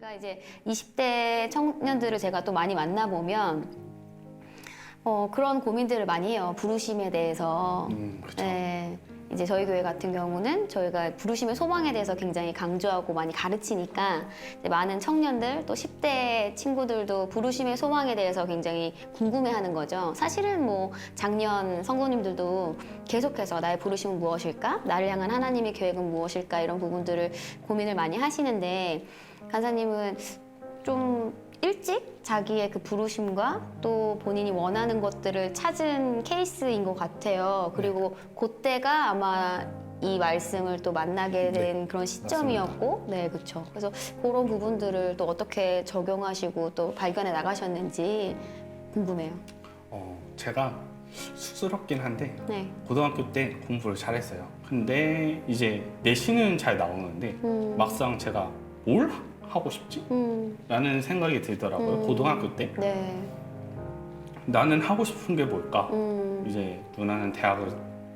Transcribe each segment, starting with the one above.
저희가 이제 20대 청년들을 제가 또 많이 만나보면 어, 그런 고민들을 많이 해요. 부르심에 대해서. 음, 그렇죠. 네. 이제 저희 교회 같은 경우는 저희가 부르심의 소망에 대해서 굉장히 강조하고 많이 가르치니까 많은 청년들 또 10대 친구들도 부르심의 소망에 대해서 굉장히 궁금해하는 거죠. 사실은 뭐 작년 성도님들도 계속해서 나의 부르심은 무엇일까? 나를 향한 하나님의 계획은 무엇일까? 이런 부분들을 고민을 많이 하시는데 간사님은 좀 일찍 자기의 그 부르심과 또 본인이 원하는 것들을 찾은 케이스인 것 같아요. 그리고 그때가 아마 이 말씀을 또 만나게 된 그런 시점이었고, 네, 그렇죠. 그래서 그런 부분들을 또 어떻게 적용하시고 또 발견해 나가셨는지 궁금해요. 어, 제가 쑥스럽긴 한데 네. 고등학교 때 공부를 잘했어요. 근데 이제 내신은 잘 나오는데 음. 막상 제가 뭘 하고 싶지? 음. 라는 생각이 들더라고요. 음. 고등학교 때 네. 나는 하고 싶은 게 뭘까? 음. 이제 누나는 대학을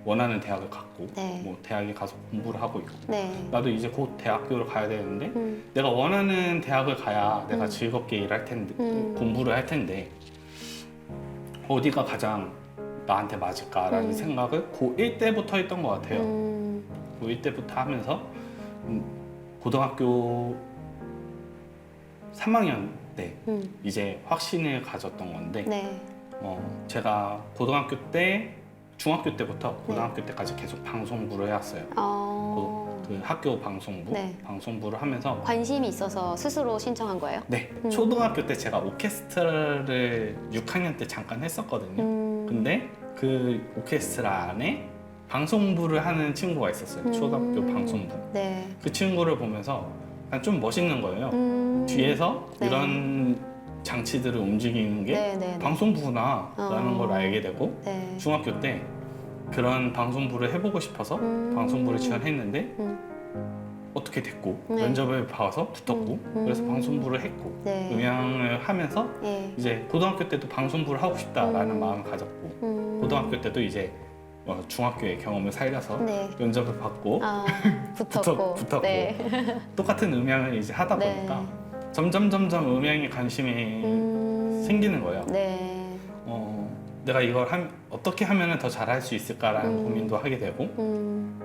원하는 대학을 갔고 네. 뭐 대학에 가서 공부를 하고 있고 네. 나도 이제 곧 대학교를 가야 되는데 음. 내가 원하는 대학을 가야 내가 음. 즐겁게 일할 텐데 음. 공부를 할 텐데 어디가 가장 나한테 맞을까라는 음. 생각을 고1 때부터 했던 것 같아요. 음. 고1 때부터 하면서 음, 고등학교 3학년 때 음. 이제 확신을 가졌던 건데 네. 어, 제가 고등학교 때 중학교 때부터 네. 고등학교 때까지 계속 방송부를 해왔어요. 어. 그 학교 방송부 네. 방송부를 하면서 관심이 있어서 스스로 신청한 거예요? 네 음. 초등학교 때 제가 오케스트라를 6학년 때 잠깐 했었거든요. 음. 근데 그 오케스트라 안에 방송부를 하는 친구가 있었어요. 초등학교 음. 방송부. 네. 그 친구를 보면서 좀 멋있는 거예요. 음. 뒤에서 네. 이런 장치들을 움직이는 게 네, 네, 네. 방송부구나라는 어. 걸 알게 되고 네. 중학교 때 그런 방송부를 해보고 싶어서 음. 방송부를 지원했는데 음. 어떻게 됐고 네. 면접을 봐서 붙었고 음. 그래서 음. 방송부를 했고 네. 음향을 하면서 예. 이제 고등학교 때도 방송부를 하고 싶다라는 음. 마음을 가졌고 음. 고등학교 때도 이제 어, 중학교의 경험을 살려서 네. 면접을 받고 아, 붙었고. 붙었고. 네. 똑같은 음향을 이제 하다 네. 보니까 점점 점점 음향에 관심이 음. 생기는 거예요. 네. 어, 내가 이걸 함- 어떻게 하면 더 잘할 수 있을까라는 음. 고민도 하게 되고 음.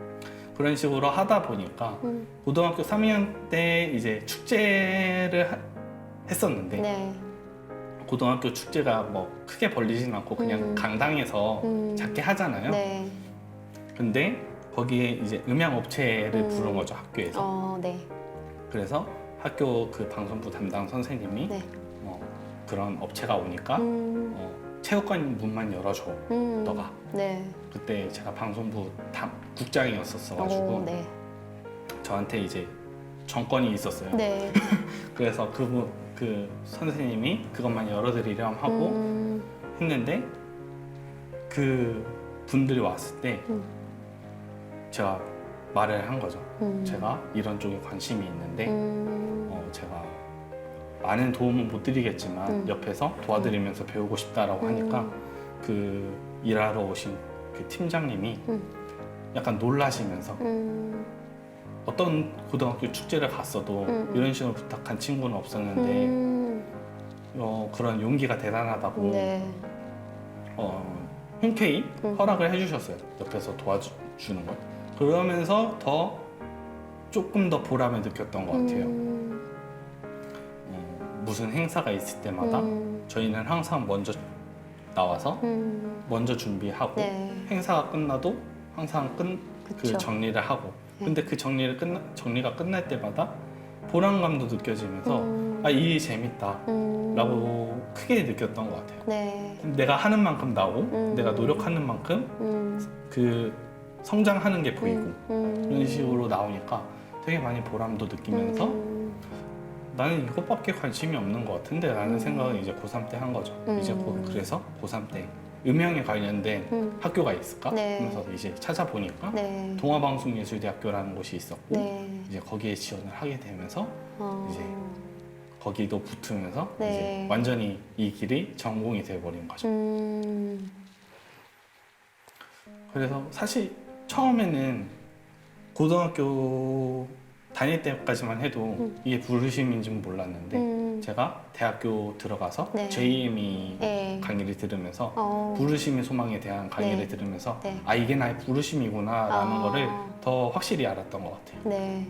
그런 식으로 하다 보니까 음. 고등학교 3학년 때 이제 축제를 하- 했었는데 네. 고등학교 축제가 뭐 크게 벌리진 않고 그냥 음. 강당에서 음. 작게 하잖아요. 네. 근데 거기에 이제 음향 업체를 음. 부른 거죠 학교에서. 어, 네. 그래서 학교 그 방송부 담당 선생님이 네. 어, 그런 업체가 오니까 음. 어, 체육관 문만 열어줘 음. 너가. 네. 그때 제가 방송부 담, 국장이었었어가지고 오, 네. 저한테 이제 정권이 있었어요. 네. 그래서 그분 그 선생님이 그것만 열어드리렴 하고 음. 했는데 그 분들이 왔을 때 음. 제가 말을 한 거죠. 음. 제가 이런 쪽에 관심이 있는데 음. 어, 제가 많은 도움은 못 드리겠지만 음. 옆에서 도와드리면서 배우고 싶다라고 하니까 음. 그 일하러 오신 그 팀장님이 음. 약간 놀라시면서 음. 어떤 고등학교 축제를 갔어도 음, 음. 이런 식으로 부탁한 친구는 없었는데 음. 어, 그런 용기가 대단하다고 네. 어, 흔쾌히 음. 허락을 해주셨어요. 옆에서 도와주는 걸. 그러면서 더 조금 더 보람을 느꼈던 것 같아요. 음. 어, 무슨 행사가 있을 때마다 음. 저희는 항상 먼저 나와서 음. 먼저 준비하고 네. 행사가 끝나도 항상 끝, 그 그쵸. 정리를 하고 네. 근데 그 정리를 끝나, 정리가 끝날 때마다 보람감도 느껴지면서 음. 아 일이 재밌다 음. 라고 크게 느꼈던 것 같아요 네. 내가 하는 만큼 나오고 음. 내가 노력하는 만큼 음. 그 성장하는 게 보이고 음. 그런 식으로 나오니까 되게 많이 보람도 느끼면서 음. 나는 이것밖에 관심이 없는 것 같은데 라는 음. 생각을 이제 고3 때 한 거죠 음. 이제 고, 그래서 고3 때 음향에 관련된 음. 학교가 있을까 네. 하면서 이제 찾아보니까 네. 동아방송예술대학교라는 곳이 있었고 네. 이제 거기에 지원을 하게 되면서 어. 이제 거기도 붙으면서 네. 이제 완전히 이 길이 전공이 돼버린 거죠. 음. 그래서 사실 처음에는 고등학교 다닐 때까지만 해도 이게 부르심인지는 몰랐는데 음. 제가 대학교 들어가서 네. JME 네. 강의를 들으면서 어. 부르심의 소망에 대한 강의를 네. 들으면서 네. 아 이게 나의 부르심이구나라는 아. 거를 더 확실히 알았던 것 같아요. 네,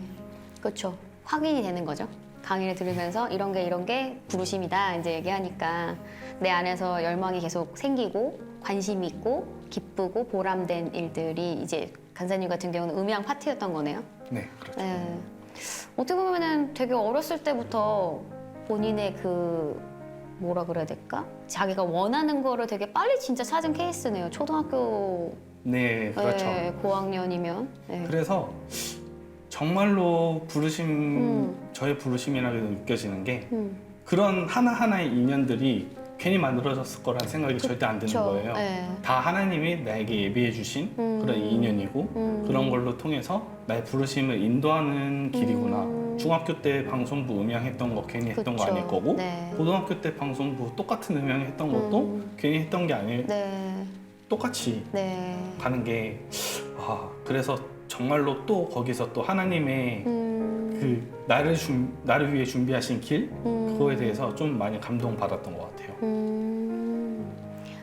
그렇죠. 확인이 되는 거죠. 강의를 들으면서 이런 게 이런 게 부르심이다 이제 얘기하니까 내 안에서 열망이 계속 생기고 관심이 있고 기쁘고 보람된 일들이 이제 간사님 같은 경우는 음향 파트였던 거네요. 네, 그렇죠. 네. 어떻게 보면은 되게 어렸을 때부터 본인의 그 뭐라 그래야 될까? 자기가 원하는 거를 되게 빨리 진짜 찾은 케이스네요. 초등학교 네, 그렇죠. 네, 고학년이면. 네. 그래서 정말로 부르심 음. 저의 부르심이라고 느껴지는 게 음. 그런 하나 하나의 인연들이 괜히 만들어졌을 거란 생각이 절대 안 드는 그쵸. 거예요. 네. 다 하나님이 나에게 예비해 주신 음. 그런 인연이고 음. 그런 걸로 통해서 나의 부르심을 인도하는 길이구나. 음. 중학교 때 방송부 음향했던 거 괜히 했던 거 그쵸. 아닐 거고 네. 고등학교 때 방송부 똑같은 음향 했던 것도 음. 괜히 했던 게 아닐 네. 똑같이 네. 가는 게 아, 그래서 정말로 또 거기서 또 하나님의 음. 그 나를 준 나를 위해 준비하신 길 음. 그거에 대해서 좀 많이 감동 받았던 것 같아요. 음.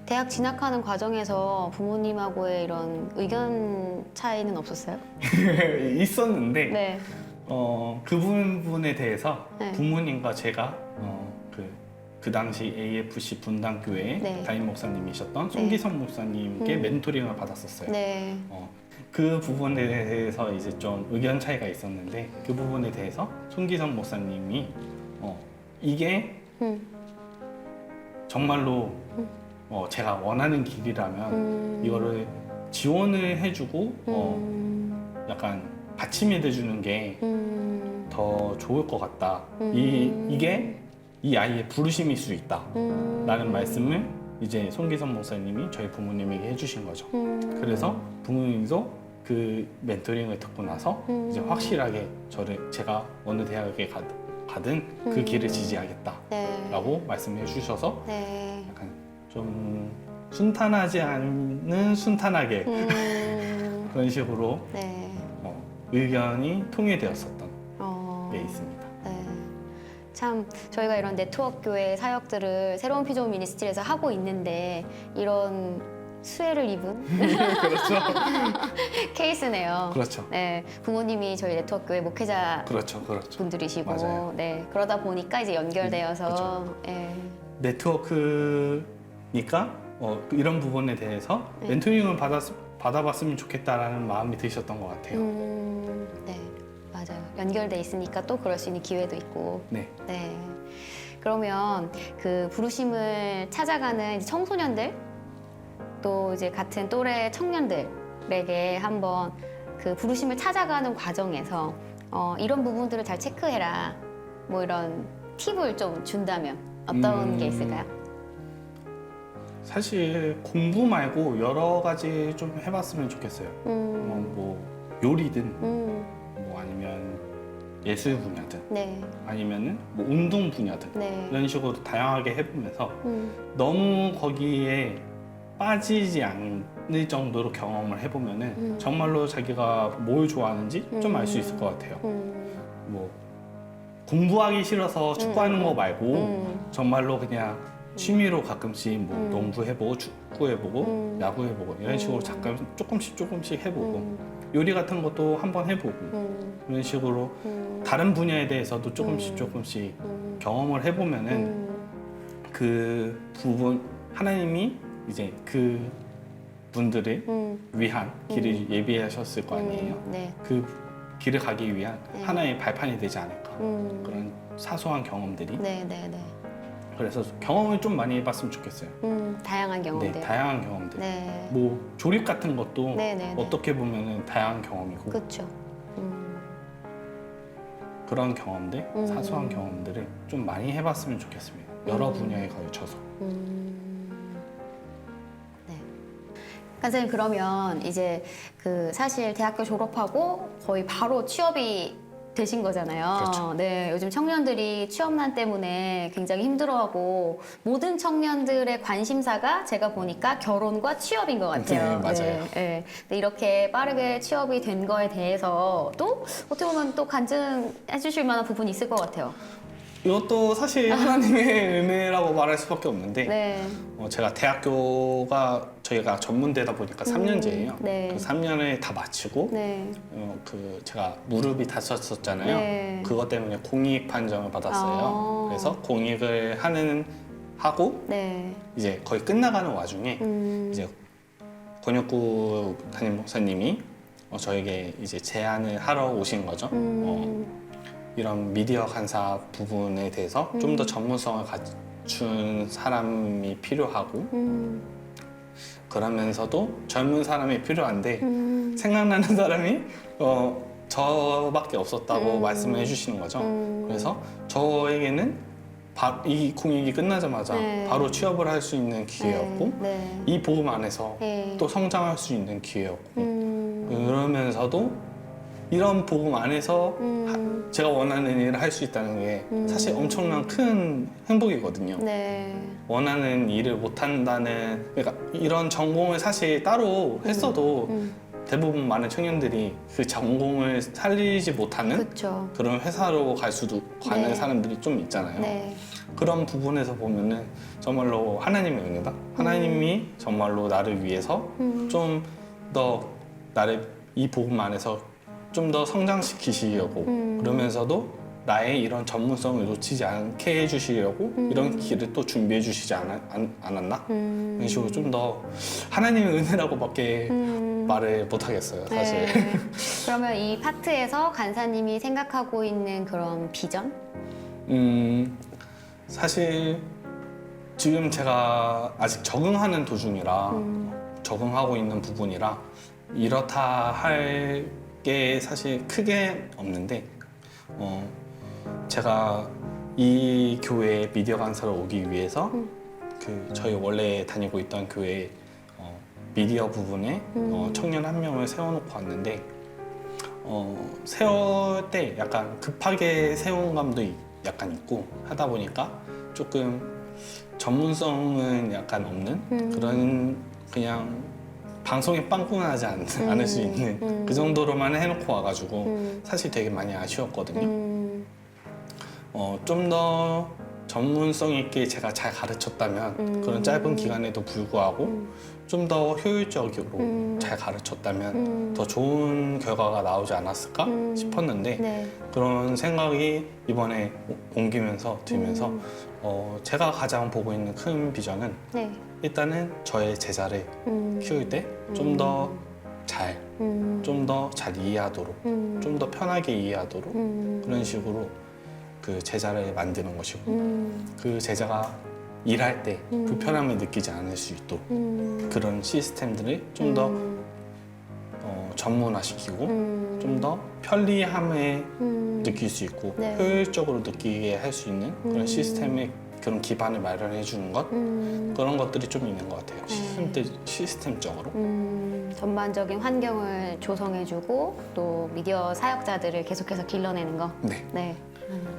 대학 진학하는 과정에서 부모님하고의 이런 의견 차이는 없었어요? 있었는데 네. 어, 그 부분에 대해서 네. 부모님과 제가 어, 그, 그 당시 AFC 분당교회 네. 담임 목사님이셨던 송기성 목사님께 음. 멘토링을 받았었어요. 네. 어, 그 부분에 대해서 이제 좀 의견 차이가 있었는데 그 부분에 대해서 송기성 목사님이 어, 이게 음. 정말로 어, 제가 원하는 길이라면 음. 이거를 지원을 해주고 어, 음. 약간 받침이 돼주는 게 음. 더 좋을 것 같다. 음. 이 이게 이 아이의 부르심일 수 있다. 음. 라는 말씀을 이제 송기선 목사님이 저희 부모님에게 해주신 거죠. 음. 그래서 부모님도 그 멘토링을 듣고 나서 음. 이제 확실하게 저를 제가 어느 대학에 가, 가든 그 음. 길을 지지하겠다라고 네. 말씀해 주셔서 네. 약간 좀 순탄하지 않는 순탄하게 음. 그런 식으로 네. 어, 의견이 통일되었었던 어. 게 있습니다. 네. 참 저희가 이런 네트워크 교회 사역들을 새로운 피조 미니스트리에서 하고 있는데 이런 수혜를 입은 그렇죠. 케이스네요. 그렇죠. 네, 부모님이 저희 네트워크 교회 목회자 그렇죠. 그렇죠. 분들이시고, 맞아요. 네 그러다 보니까 이제 연결되어서, 네, 네트워크니까 어, 이런 부분에 대해서 네. 멘토링을 받았, 받아봤으면 좋겠다라는 마음이 드셨던 것 같아요. 음, 네 맞아요. 연결돼 있으니까 또 그럴 수 있는 기회도 있고, 네. 네. 그러면 그 부르심을 찾아가는 청소년들 또 이제 같은 또래 청년들에게 한번 그 부르심을 찾아가는 과정에서 어, 이런 부분들을 잘 체크해라. 뭐 이런 팁을 좀 준다면 어떤 음. 게 있을까요? 사실 공부 말고 여러 가지 좀 해봤으면 좋겠어요. 어, 음, 뭐 요리든 음, 뭐 아니면 예술 분야든 네, 아니면은 뭐 운동 분야든 네, 이런 식으로 다양하게 해보면서 음, 너무 거기에 빠지지 않을 정도로 경험을 해보면은 음. 정말로 자기가 뭘 좋아하는지 좀 알 수 있을 것 같아요. 음, 뭐 공부하기 싫어서 축구하는 음, 거 말고 음, 정말로 그냥 취미로 가끔씩 뭐 음. 농구 해보고 축구 해보고 음. 야구 해보고 이런 식으로 음. 잠깐 조금씩 조금씩 해보고 음, 요리 같은 것도 한번 해보고 음, 이런 식으로 음, 다른 분야에 대해서도 조금씩 음. 조금씩 음, 경험을 해보면은 음, 그 부분 하나님이 이제 그 분들을 음, 위한 길을 예비하셨을 거 아니에요. 음, 네. 그 길을 가기 위한 네. 하나의 발판이 되지 않을까 음. 그런 사소한 경험들이 네, 네, 네. 그래서 경험을 좀 많이 해봤으면 좋겠어요. 음, 다양한 경험들. 네, 다양한 경험들. 네. 뭐 조립 같은 것도 네, 네, 네. 어떻게 보면은 다양한 경험이고 그렇죠. 음, 그런 경험들, 음. 사소한 경험들을 좀 많이 해봤으면 좋겠습니다. 여러 음. 분야에 걸쳐서. 음. 선생님 그러면 이제 그 사실 대학교 졸업하고 거의 바로 취업이 되신 거잖아요. 그렇죠. 네, 요즘 청년들이 취업난 때문에 굉장히 힘들어하고 모든 청년들의 관심사가 제가 보니까 결혼과 취업인 것 같아요. 네, 맞아요. 네, 네. 근데 이렇게 빠르게 취업이 된 거에 대해서 또 어떻게 보면 또 간증해 주실 만한 부분이 있을 것 같아요. 이것도 사실 하나님의 은혜라고 말할 수밖에 없는데 네. 어, 제가 대학교가 저희가 전문대다 보니까 3년제예요. 네. 그 3년을 다 마치고 네. 어, 그 제가 무릎이 다쳤었잖아요. 네. 그것 때문에 공익 판정을 받았어요. 아. 그래서 공익을 하는 하고 네. 이제 거의 끝나가는 와중에 음. 이제 권혁구 담임 목사님이 어, 저에게 이제 제안을 하러 오신 거죠. 어, 음. 이런 미디어 간사 부분에 대해서 좀 더 전문성을 갖춘 사람이 필요하고 음. 그러면서도 젊은 사람이 필요한데 음. 생각나는 사람이 어, 저밖에 없었다고 음. 말씀을 해주시는 거죠. 음. 그래서 저에게는 바, 이 공익이 끝나자마자 네. 바로 취업을 할 수 있는 기회였고 네. 이 복음 안에서 네. 또 성장할 수 있는 기회였고 음. 그러면서도 이런 복음 안에서 음. 제가 원하는 일을 할 수 있다는 게 음. 사실 엄청난 큰 행복이거든요. 네. 원하는 일을 못 한다는 그러니까 이런 전공을 사실 따로 했어도 음. 대부분 많은 청년들이 그 전공을 살리지 못하는 그렇죠. 그런 회사로 갈 수도 가는 네. 사람들이 좀 있잖아요. 네. 그런 부분에서 보면은 정말로 하나님의 은혜다. 하나님이 정말로 나를 위해서 음. 좀더 나를 이 복음 안에서 좀 더 성장시키시려고 음. 그러면서도 나의 이런 전문성을 놓치지 않게 해주시려고 음. 이런 길을 또 준비해 주시지 않, 않, 않았나? 음. 이런 식으로 좀 더 하나님의 은혜라고밖에 음. 말을 못 하겠어요, 사실. 네. 그러면 이 파트에서 간사님이 생각하고 있는 그런 비전? 음, 사실 지금 제가 아직 적응하는 도중이라 음. 적응하고 있는 부분이라 이렇다 할 게 사실 크게 없는데 어, 제가 이 교회에 미디어 강사로 오기 위해서 음. 그 저희 원래 다니고 있던 교회 어, 미디어 부분에 어, 음. 청년 한 명을 세워놓고 왔는데 어, 세울 때 약간 급하게 세운 감도 이- 약간 있고 하다 보니까 조금 전문성은 약간 없는 음. 그런 그냥 방송에 빵꾸나지 않, 음. 않을 수 있는 음. 그 정도로만 해놓고 와가지고 음. 사실 되게 많이 아쉬웠거든요. 음. 어, 좀 더 전문성 있게 제가 잘 가르쳤다면 음. 그런 짧은 기간에도 불구하고 음. 좀더 효율적으로 음. 잘 가르쳤다면 음. 더 좋은 결과가 나오지 않았을까 음. 싶었는데 네. 그런 생각이 이번에 오- 옮기면서 들면서 음. 어, 제가 가장 보고 있는 큰 비전은 네. 일단은 저의 제자를 음. 키울 때 좀 더 잘, 음. 좀 더 잘 이해하도록, 음. 좀 더 편하게 이해하도록 음. 그런 식으로 그 제자를 만드는 것이고 음. 그 제자가 일할 때 음. 불편함을 느끼지 않을 수 있도록 음. 그런 시스템들을 좀더 음. 어, 전문화시키고 음. 좀 더 편리함에 음. 느낄 수 있고 네. 효율적으로 느끼게 할 수 있는 그런 음. 시스템의 그런 기반을 마련해 주는 것 음. 그런 것들이 좀 있는 것 같아요. 네. 시스템 때 시스템적으로. 음, 전반적인 환경을 조성해주고 또 미디어 사역자들을 계속해서 길러내는 거. 네. 네. 음,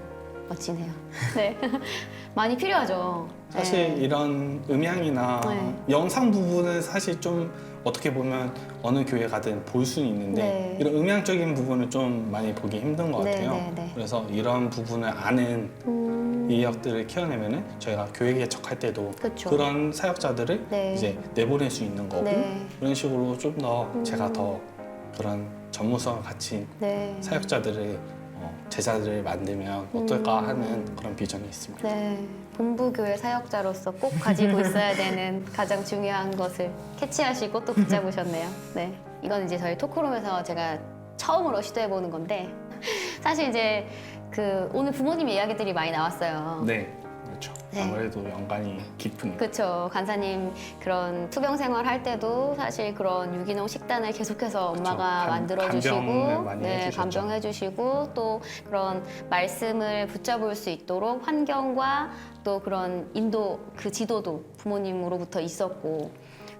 멋지네요. 네. 많이 필요하죠. 사실 네. 이런 음향이나 네. 영상 부분은 사실 좀 어떻게 보면 어느 교회 가든 볼 수는 있는데 네. 이런 음향적인 부분은 좀 많이 보기 힘든 것 네, 같아요. 네, 네. 그래서 이런 부분을 아는 음, 인력들을 키워내면은 저희가 교회 개척할 때도 그쵸. 그런 사역자들을 네. 이제 내보낼 수 있는 거고 네. 그런 식으로 좀더 음. 제가 더 그런 전문성을 갖춘 네. 사역자들을 어, 제자들을 만들면 어떨까 음. 하는 그런 비전이 있습니다. 네. 본부교회 사역자로서 꼭 가지고 있어야 되는 가장 중요한 것을 캐치하시고 또 붙잡으셨네요. 네. 이건 이제 저희 토크룸에서 제가 처음으로 시도해보는 건데 사실 이제 그 오늘 부모님 이야기들이 많이 나왔어요. 네. 네. 아무래도 연관이 깊은. 그렇죠. 간사님 그런 투병 생활 할 때도 사실 그런 유기농 식단을 계속해서 엄마가 간- 만들어 간병을 주시고 많이 네, 해주셨죠. 간병해 주시고 또 그런 말씀을 붙잡을 수 있도록 환경과 또 그런 인도 그 지도도 부모님으로부터 있었고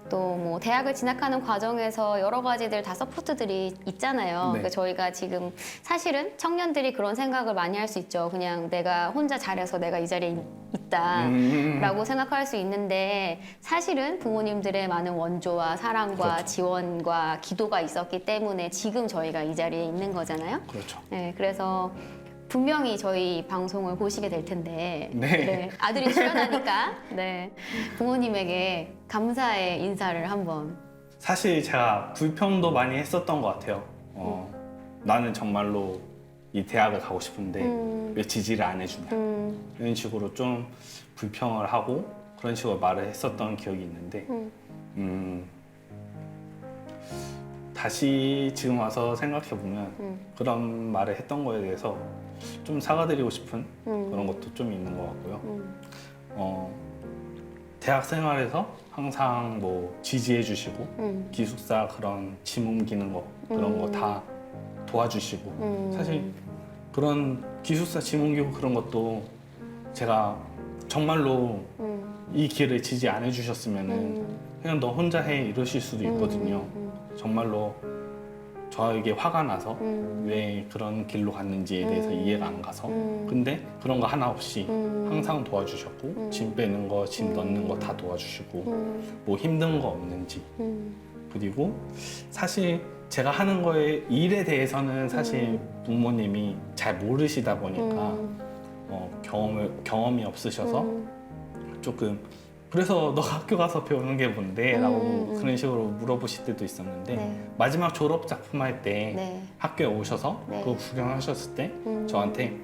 또 뭐 대학을 진학하는 과정에서 여러 가지들 다 서포트들이 있잖아요. 네. 그러니까 저희가 지금 사실은 청년들이 그런 생각을 많이 할 수 있죠. 그냥 내가 혼자 잘해서 내가 이 자리에 있다. 음, 라고 생각할 수 있는데 사실은 부모님들의 많은 원조와 사랑과 그렇죠. 지원과 기도가 있었기 때문에 지금 저희가 이 자리에 있는 거잖아요. 그렇죠. 네, 그래서 분명히 저희 방송을 보시게 될 텐데 네. 아들이 출연하니까 네, 부모님에게 감사의 인사를 한번 사실 제가 불평도 많이 했었던 것 같아요. 어, 나는 정말로 이 대학을 가고 싶은데 음. 왜 지지를 안 해주냐 음, 이런 식으로 좀 불평을 하고 그런 식으로 말을 했었던 기억이 있는데 음. 음, 다시 지금 와서 생각해 보면 음. 그런 말을 했던 거에 대해서 좀 사과드리고 싶은 음. 그런 것도 좀 있는 것 같고요. 음, 어, 대학 생활에서 항상 뭐 지지해 주시고 음, 기숙사 그런 짐 옮기는 거 그런 음. 거 다 도와주시고 음. 사실 그런 기숙사 짐 옮기고 그런 것도 제가 정말로 음, 이 길을 지지 안 해주셨으면은 음, 그냥 너 혼자 해 이러실 수도 있거든요. 음, 정말로 저에게 화가 나서 음, 왜 그런 길로 갔는지에 대해서 음. 이해가 안 가서 음. 근데 그런 거 하나 없이 음. 항상 도와주셨고 음. 짐 빼는 거, 짐 음. 넣는 거 다 도와주시고 음, 뭐 힘든 거 없는지 음, 그리고 사실 제가 하는 거에 일에 대해서는 사실 부모님이 잘 모르시다 보니까 음, 어, 경험을 경험이 없으셔서 음, 조금 그래서 너가 학교 가서 배우는 게 뭔데? 음, 라고 음. 그런 식으로 물어보실 때도 있었는데 네. 마지막 졸업 작품 할 때 네. 학교에 오셔서 네. 그거 구경하셨을 때 음. 저한테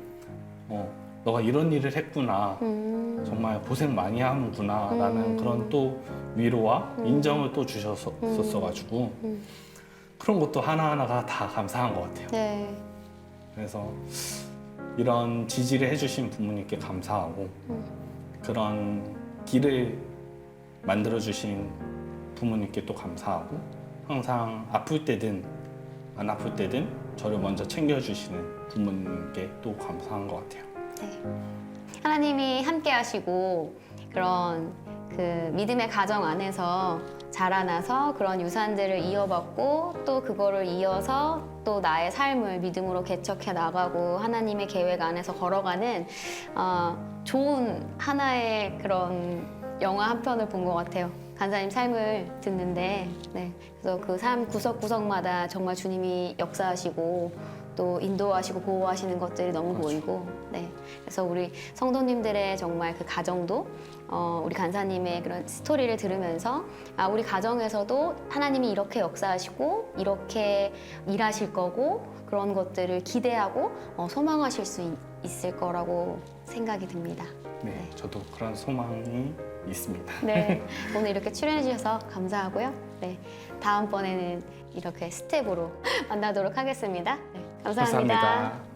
어, 너가 이런 일을 했구나 음. 정말 고생 많이 하는구나 라는 음. 그런 또 위로와 음. 인정을 또 주셨었어가지고 음. 그런 것도 하나하나가 다 감사한 것 같아요 네. 그래서 이런 지지를 해주신 부모님께 감사하고 음. 그런 길을 만들어 주신 부모님께 또 감사하고 항상 아플 때든 안 아플 때든 저를 먼저 챙겨 주시는 부모님께 또 감사한 것 같아요. 네. 하나님이 함께 하시고 그런 그 믿음의 가정 안에서 자라나서 그런 유산들을 이어받고 또 그거를 이어서 또 나의 삶을 믿음으로 개척해 나가고 하나님의 계획 안에서 걸어가는 어, 좋은 하나의 그런 영화 한 편을 본 것 같아요. 간사님 삶을 듣는데, 네. 그래서 그 삶 구석 구석마다 정말 주님이 역사하시고 또 인도하시고 보호하시는 것들이 너무 그렇죠. 보이고, 네. 그래서 우리 성도님들의 정말 그 가정도 어, 우리 간사님의 그런 스토리를 들으면서 아, 우리 가정에서도 하나님이 이렇게 역사하시고 이렇게 일하실 거고 그런 것들을 기대하고 어, 소망하실 수 있, 있을 거라고 생각이 듭니다. 네, 저도 그런 소망이 있습니다. 네, 오늘 이렇게 출연해 주셔서 감사하고요. 네, 다음번에는 이렇게 스텝으로 만나도록 하겠습니다. 네, 감사합니다. 감사합니다.